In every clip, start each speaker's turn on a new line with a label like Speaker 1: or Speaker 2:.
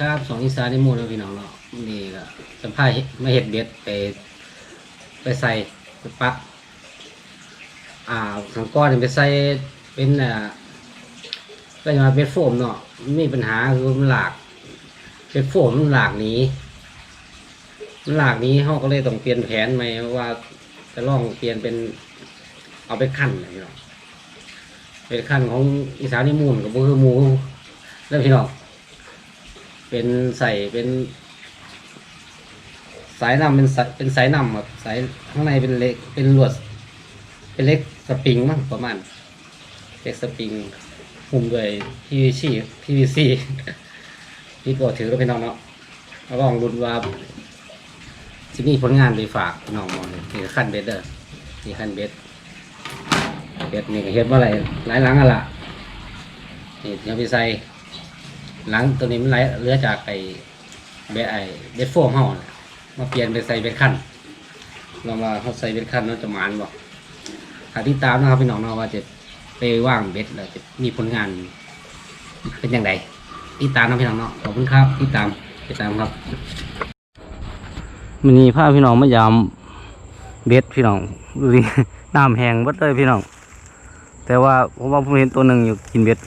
Speaker 1: ครับสองอีสานในหมู่แล้วพี่น้องเนาะนี่ก็สัมภาษณ์มาเห็ดเบ็ดไป ไปใส่ไปปักอ่าขังก้อนนี่ไปใส่เป็นอ่าก็จะมาเป็นโฟมเนาะมันมีปัญหาคือมันหลากเป็นโฟมมันหลากหนี้ มันหลากหนี้เขาก็เลยต้องเปลี่ยนแผนใหม่ว่าจะลองเปลี่ยนเป็นเอาไปขั้นนะพี่น้องเป็นขั้นของอีสานนิมูลกับบุคือหมูแล้วพี่น้อง เป็นใส่เป็น สายนำเป็นสายเป็นสายนำแบบสายข้างในเป็นเล็กเป็นลวด เป็นเล็กสปริงมั้งประมาณเล็กสปริงหุ้มด้วย PVC PVC นี่ก็ถือว่าเป็นน้องเนาะแล้วลองรุนว่าที่นี่ผลงานไปฝากน้องมองนี่นี่ขั้นเบสเด้อนี่ขั้นเบสเบสนี่ก็เฮ็ดว่าอะไรหลายหลังอะล่ะนี่ยังไปใส่ หลังตัวนี้มันไหลเลือจากไอเบสไอเบสโฟมเฮาน่ะมาเปลี่ยนไปใส่เบสขั้นลองว่าเขาใส่เบสขั้นแล้วจะหมานบ่หาที่ตามนะครับพี่น้องเนาะว่าจะไปว่างเบ็ดแล้วจะมีผลงาน เป็นอย่างไรติดตามนะพี่น้องเนาะขอบคุณครับติดตามติดตามครับมันนี่พาพพี่น้องมายามเบ็ดพี่น้องดูดิน้ำแห้งหมดเลยพี่น้อง แต่ว่าผมว่าผมเห็นตัวหนึ่งอยู่กินเบ็ด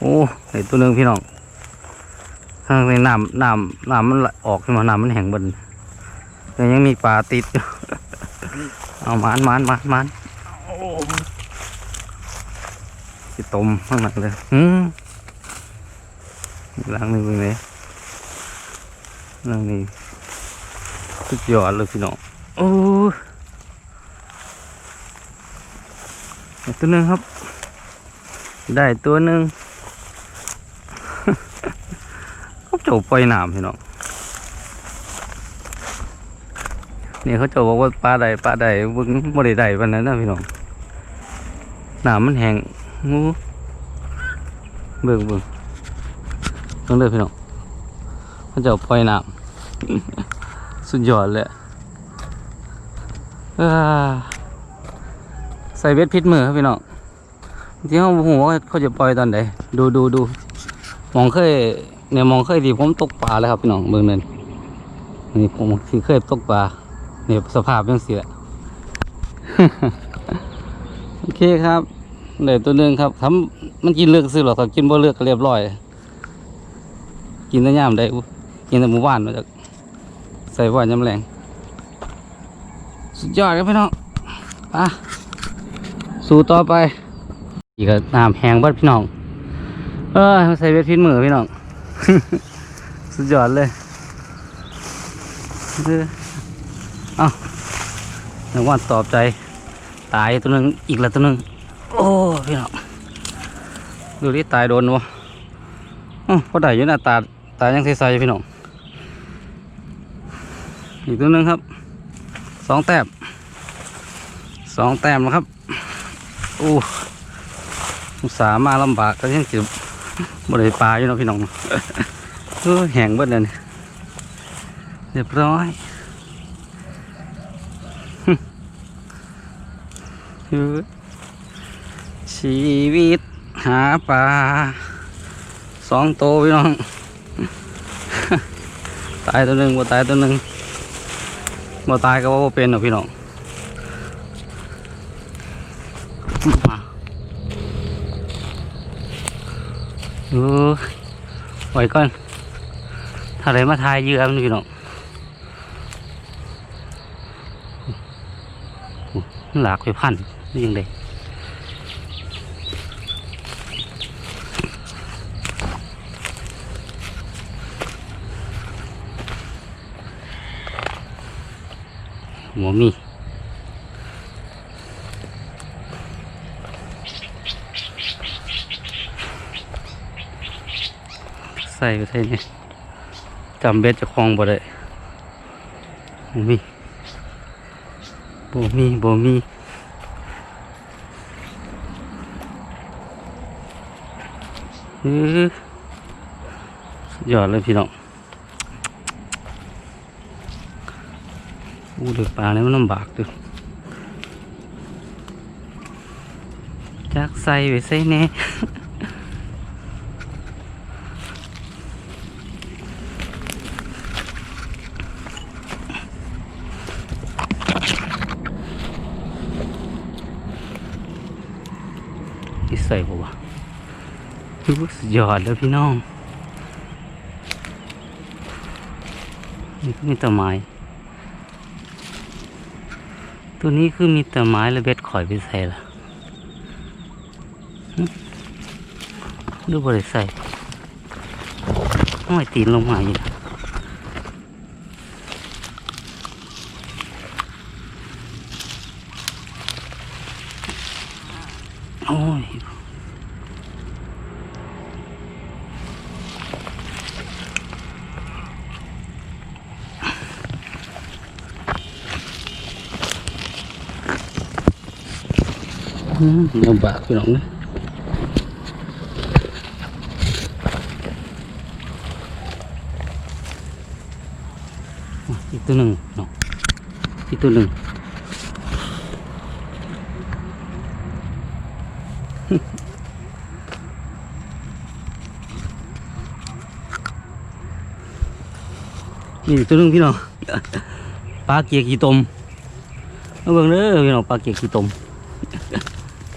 Speaker 1: โอ้เห็นตัวหนึ่งพี่น้องข้างในน้ำน้ำน้ำมันออกขึ้นมาน้ำมันแห้งบนแต่ยังมีปลาติด เอามานมานมานมานสิตมข้างหลังเลยอืมหลังนึ่งเป็นไงหลังนี้สุดยอดเลยพี่น้องโอ้ตัวหนึ่งครับ ได้ตัวหนึ่ง เขาจบปล่อยน้ำพี่น้องนี่เขาจะบอกว่าปลาใดปลาใดบิ่งบ่ได้ใดปานนั้นนะพี่น้องน้ำมันแห้งงูเบิ่งเบิ่งต้องเลือกพี่น้องเขาจะเอาปล่อยน้ำสุดยอดเลยใส่เบ็ดพิษมือครับพี่น้องที่เขาหัวาเขาจะปล่อยตอนไหนดูดูดูมองเคย เนี่ยมองเคยดีผมตกปลาแล้วครับพี่น้องเบิ่งนั่นนี่ผมที่เคยตกปลาเนี่ยสภาพยังเสียโอเคครับเดี๋ยวตัวหนึ่งครับทำมันกินเลือกซื้อหรอกครับกินบ่เลือกก็เรียบร้อย กินแต่ย่ามได้กินแต่หมู่บ้านมาจากใส่ว่านยำแรงสุดยอดครับพี่น้องอะสู้ต่อไป อีกก็น้ำแห้งบัดพี่น้อง เออใส่เวทพินมือพี่น้อง สุดยอดเลยเออเอาหนึ่งวันตอบใจ ตายตัวหนึงอีกแล้วตัวหนึงโอ้พี่น้องดูดิตายโดนวะอพอได้อยู่นะตาตายยังใสๆอยู่พี่น้องอีกตัวหนึงครับสองแต้มสองแต้มนะครับโอ้สาห์มาลำบากก็ยังจิบ ได้ปลาอยู่เนาะพี่น้องเออแห้งเบิดเลยเนี่ยเรียบร้อยชีวิตหาปลาสองโตพี่น้อง ตายตัวหนึ่งบ่ตายตัวหนึ่งบ่ตายก็ว่าเป็นหรอกพี่น้อง เออไว้ก่อนถ้าอะไรมาทายเยื่อมันพี่น้องหลากไปพันนี่ยังไงหมอมี ส่ไปใส่นี่จำเบ็ดจะคลองบ่ได้หมอมีบ่มีบ่มีเออยอดเลยพี่น้องอู้เดือปลาเนี่ยมันลำบากด้วจักใส่ไปใส่แน่
Speaker 2: ใส่บ่วะรู้สุดยอดแล้วพี่น้องนี่คือมีแต่ไม้ตัวนี้คือมีแต่ไม้แล้วเบ็ดข่อยไปใส่ละหึหรือบ่ได้ใส่ห้อยตีนลงมาอยู่โอ้ย อืมลำบากพี่น้องนะอะอีกตัวหนึ่งเนาะอี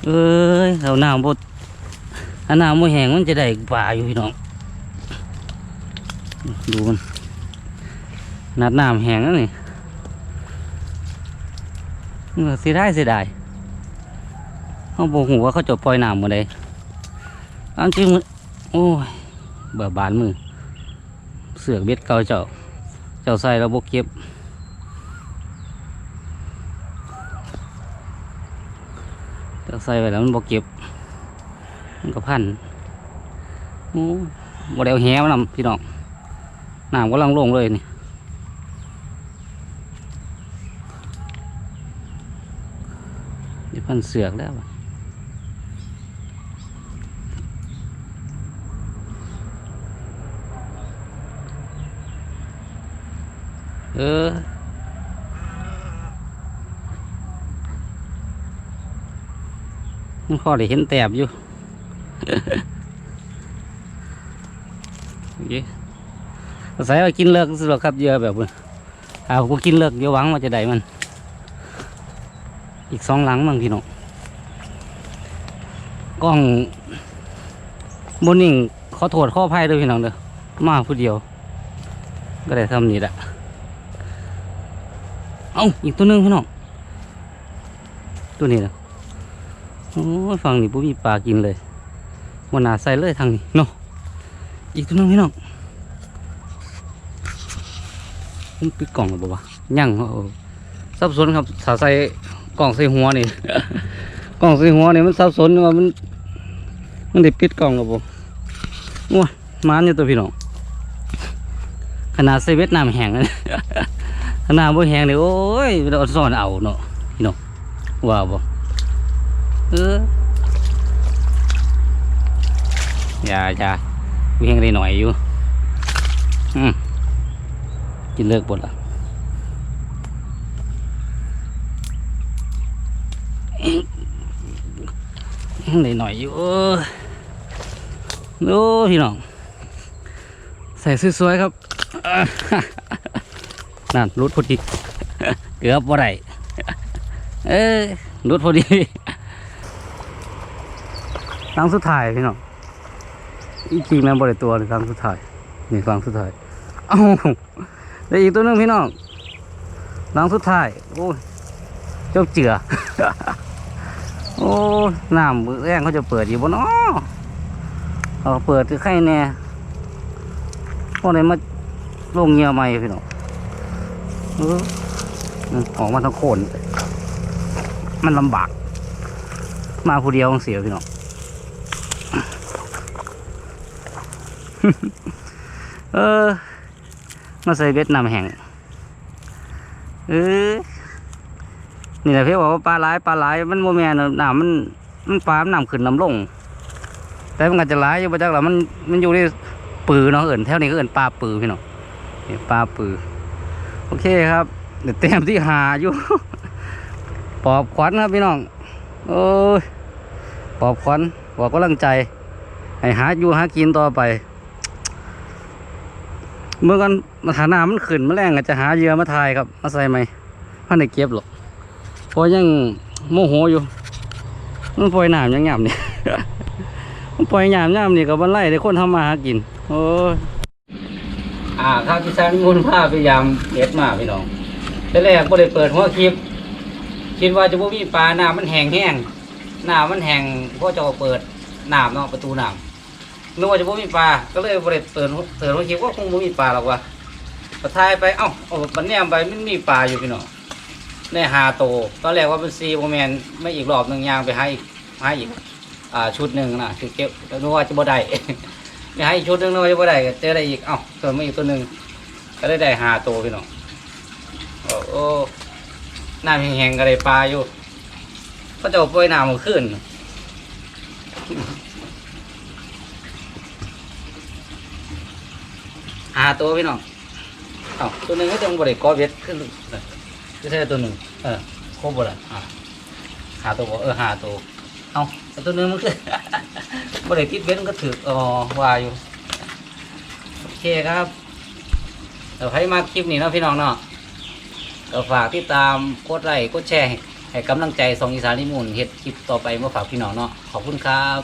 Speaker 2: กตัวหนึ่งนี่อีกตัวหนึ่งพี่น้องปลาเกียเอพี่น้าบดอันหน้ำบ่แห้งมันจะได้ปลาอยู่พี่น้อง ดูมันนัดน้ำแห้งแล้วนี่เออสียดายเสียดายเขาบอกหูว่าเขาจะปล่อยน้ำมาได้อันจริงมันโอ้ยเบื่อบานมือ เสือกเบ็ดเกาเจ้า เจ้าใส่แล้วบกเก็บ เจ้า ใส่ไปแล้วมันบกเก็บ มันก็พันโอ้บ่ได้เอาแหมานำพี่น้องน้ำกำลังลงเลยนี่นี่พันเสือกแล้วเออ มันพอได้เห็นแตบอยู่โอเคใส่ว่ากินเลิกสิหรอครับเยอะแบบเอากูกินเลิกเดี๋ยวหวังว่าจะได้มัน อีกสองหลังมั่งพี่น้องกล้องบนนิ่งขอโทษขออภัยด้วยพี่น้องเด้อมาผู้เดียว ก็ได้ทำนี่แหละเอาอีกตัวนึงพี่น้องตัวนี้นะ โอ้ฝั่งนี้ปุ๊มีปลากินเลยวันนาใส่เลยทางนี้เนาะอีกตัวนึงพี่น้องผมปิดกล่องแล้วบ่วะยังเออสับสนครับถ้าใส่กล่องใส่หัวนี่ กล่องใส่หัวนี่มันสับสนว่ามัน มันได้ปิดกล่องแล้วบ่โอ้ยมานอยู่ตัวพี่น้องขนาดใส่เวียดนามแห้งนะขนาดบ่แห้งนี่ยโอ้ยเราซ่อนเอาเนาะพี่น้องว่าบ่ เอออย่าอย่าวียงได้หน่อยอยู่อืมกินเลิกบดละได้หน่อยอยู่เออโอ้พี่น้อง ใส่สวยๆครับนั่นรุดพอดี เกือบว่าไรเอ้ยรุดพอดี ครั้งสุดท้ายพี่น้องอีกทีแม่บริตัวเลยครั้งสุดท้ายนี่ครั้งสุดท้ายเอ้าได้อีกตัวนึงพี่น้องครั้งสุดท้ายโอ้ยเจ้าเจือโอ้น้ำมือแรงเขาจะเปิดอยู่บนอ้อเขาเปิดคือไข่แน่พวกนี้มาลงเงียใหม่พี่น้องออมันออกมาทั้งโคนมันลำบาก มาผู้เดียวของเสียพี่น้อง เออ มาใส่เบ็ดนำแห่งเออนี่แหละพี่บอกว่าปลาหลายปลาหลายมันโมแมนหน้ำมันมันปลามันนำขึ้นนำลง แต่มันก็จะหลายอยู่ประจักหรอมันมันอยู่ในปือเนาะเอิ่นแถวนี้ก็เอิ่นปลาปือพี่น้องนี่ปลาปือโอเคครับเดี๋ยวเต็มที่หาอยู่ ปอบขวัญครับพี่น้องโอ้ยปอบขวัญบอกกำลังใจ ให้หาอยู่หากินต่อไป เมื่อกันมาฐานามันขึ้นมาแรงอาจจะหาเหยื่อมาทายครับมาใส่ไหมพันในเก็บหรอกเพราะยังโมโหอยู่ มันปล่อยน้ำยังหยาบเนี่ยมันปล่อยหยามยามนี่ก็บ่ไล่ได้คนทำมาหากิน โอ้อ่าข้าวที่ซันมุนผ้าพยายามเก็บมาพี่น้องแต่แรกบ่ได้เปิดหัวคลิป คิดว่าจะบ่มีปลาน้ำมันแห้งแห้งน้ำมันแห้งเพราะจะเอาเปิดน้ำเนาะประตูน้ำ นึกว่าจะบ่มีปลา ก็เลยบ่ได้เปิดเปิดหัวคลิปว่าคงบ่มีปลาหรอกว่ะพอทายไป เอ้าเอาบัดแนมไปมันมีปลาอยู่พี่น้องในหาโต ตอนแรกว่าเป็นซีโมแมนไม่อีกรอบหนึ่งยางไปให้ให้อีก อ่าชุดหนึ่งนะคือเก็บนึกว่าจะบ่ได้ไม่ให้ชุดหนึ่งนึกว่าจะบ่ได้ก็เจอได้อีก เอ้าเติมมาอีกตัวหนึ่งก็ได้ได้หาโตพี่น้องโอ้โอ้น้ำแห้งๆก็ได้ปลาอยู่ก็จะปล่อยน้ำมาขึ้นาตัวพี่น้องเอ้าตัวหนึ่งก็จะบ่ได้กอเวทขึ้นคือใช่ตัวหนึ่งเออครบบ่ละอ่าหาตัวเออหาตัวเอาตัวหนึ่งมันคือบ่ได้ติดเบ็ดมันก็ถืออ๋อว่าอยู่โอเคครับเดี๋ยวให้มาคลิปนี้นะพี่น้องเนาะก็ฝากติดตามกดไลค์กดแชร์ให้กำลังใจสองอีสานนิมูลเฮ็ดคลิปต่อไปมาฝากพี่น้องเนาะขอบคุณครับ